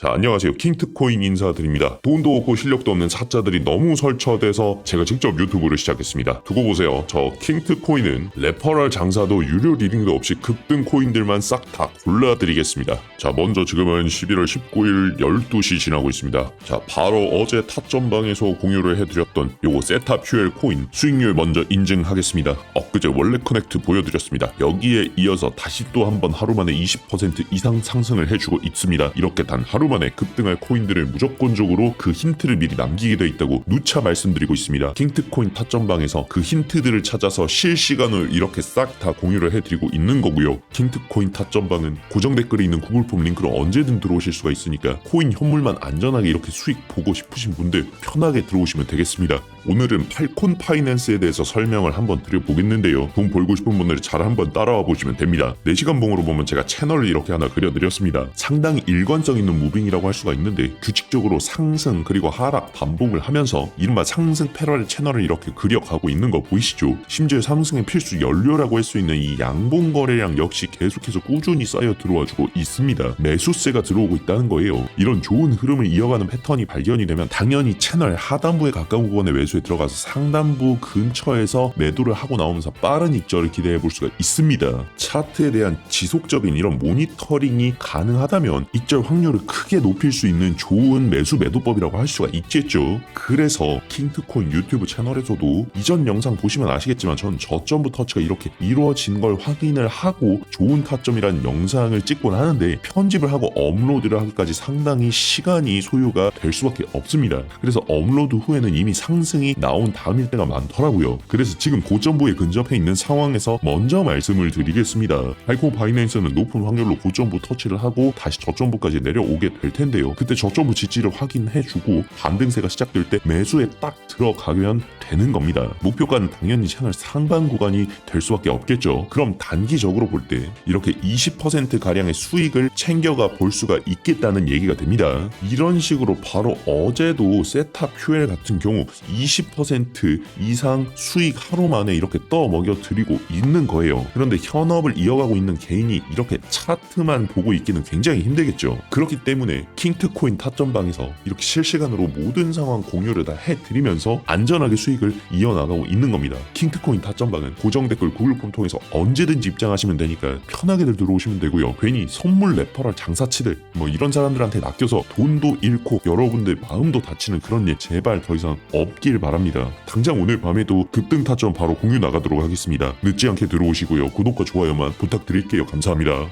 자, 안녕하세요. 킹트코인 인사드립니다. 돈도 없고 실력도 없는 사자들이 너무 설쳐돼서 제가 직접 유튜브를 시작했습니다. 두고 보세요. 저 킹트코인은 레퍼럴 장사도 유료 리딩도 없이 급등 코인들만 싹 다 골라드리겠습니다. 자, 먼저 지금은 11월 19일 12시 지나고 있습니다. 자, 바로 어제 타점방에서 공유를 해드렸던 요거 세타 퓨엘 코인 수익률 먼저 인증하겠습니다. 엊그제 원래 커넥트 보여드렸습니다. 여기에 이어서 다시 또 한번 하루 만에 20% 이상 상승을 해주고 있습니다. 이렇게 단 하루 만에 급등할 코인들을 무조건적으로 그 힌트를 미리 남기게 돼 있다고 누차 말씀드리고 있습니다. 킹트코인 타점방에서 그 힌트들을 찾아서 실시간으로 이렇게 싹 다 공유를 해드리고 있는 거고요. 킹트코인 타점방은 고정 댓글에 있는 구글 폼 링크로 언제든 들어오실 수가 있으니까 코인 현물만 안전하게 이렇게 수익 보고 싶으신 분들 편하게 들어오시면 되겠습니다. 오늘은 팔콘 파이낸스에 대해서 설명을 한번 드려보겠는데요. 돈 벌고 싶은 분들 잘 한번 따라와 보시면 됩니다. 4시간 봉으로 보면 제가 채널을 이렇게 하나 그려드렸습니다. 상당히 일관성 있는 무빙이라고 할 수가 있는데 규칙적으로 상승 그리고 하락 반복을 하면서 이른바 상승 패러렐 채널을 이렇게 그려가고 있는 거 보이시죠? 심지어 상승의 필수 연료라고 할 수 있는 이 양봉 거래량 역시 계속해서 꾸준히 쌓여 들어와주고 있습니다. 매수세가 들어오고 있다는 거예요. 이런 좋은 흐름을 이어가는 패턴이 발견이 되면 당연히 채널 하단부에 가까운 구간에 매수 에 들어가서 상단부 근처에서 매도를 하고 나오면서 빠른 익절을 기대해 볼 수가 있습니다. 차트에 대한 지속적인 이런 모니터링이 가능하다면 익절 확률을 크게 높일 수 있는 좋은 매수 매도법이라고 할 수가 있겠죠. 그래서 킹트코인 유튜브 채널에서도 이전 영상 보시면 아시겠지만 전 저점부 터치가 이렇게 이루어진 걸 확인을 하고 좋은 타점이라는 영상을 찍곤 하는데 편집을 하고 업로드를 하기까지 상당히 시간이 소요가 될 수밖에 없습니다. 그래서 업로드 후에는 이미 상승이 나온 다음일 때가 많더라고요. 그래서 지금 고점부에 근접해 있는 상황에서 먼저 말씀을 드리겠습니다. 알코 바이낸스는 높은 확률로 고점부 터치를 하고 다시 저점부까지 내려오게 될 텐데요. 그때 저점부 지지를 확인해주고 반등세가 시작될 때 매수에 딱 들어가면 되는 겁니다. 목표가는 당연히 채널 상단 구간이 될 수밖에 없겠죠. 그럼 단기적으로 볼 때 이렇게 20% 가량의 수익을 챙겨가 볼 수가 있겠다는 얘기가 됩니다. 이런 식으로 바로 어제도 세타 퓨엘 같은 경우 20% 이상 수익 하루 만에 이렇게 떠 먹여 드리고 있는 거예요. 그런데 현업을 이어가고 있는 개인이 이렇게 차트만 보고 있기는 굉장히 힘들겠죠. 그렇기 때문에 킹트코인 타점방에서 이렇게 실시간으로 모든 상황 공유를 다 해드리면서 안전하게 수익을 이어나가고 있는 겁니다. 킹트코인 타점방은 고정 댓글 구글 폼 통해서 언제든지 입장하시면 되니까 편하게들 들어오시면 되고요. 괜히 선물 레퍼럴 장사치들 뭐 이런 사람들한테 낚여서 돈도 잃고 여러분들 마음도 다치는 그런 일 제발 더 이상 없길 바랍니다. 당장 오늘 밤에도 급등 타점 바로 공유 나가도록 하겠습니다. 늦지 않게 들어오시고요. 구독과 좋아요만 부탁드릴게요. 감사합니다.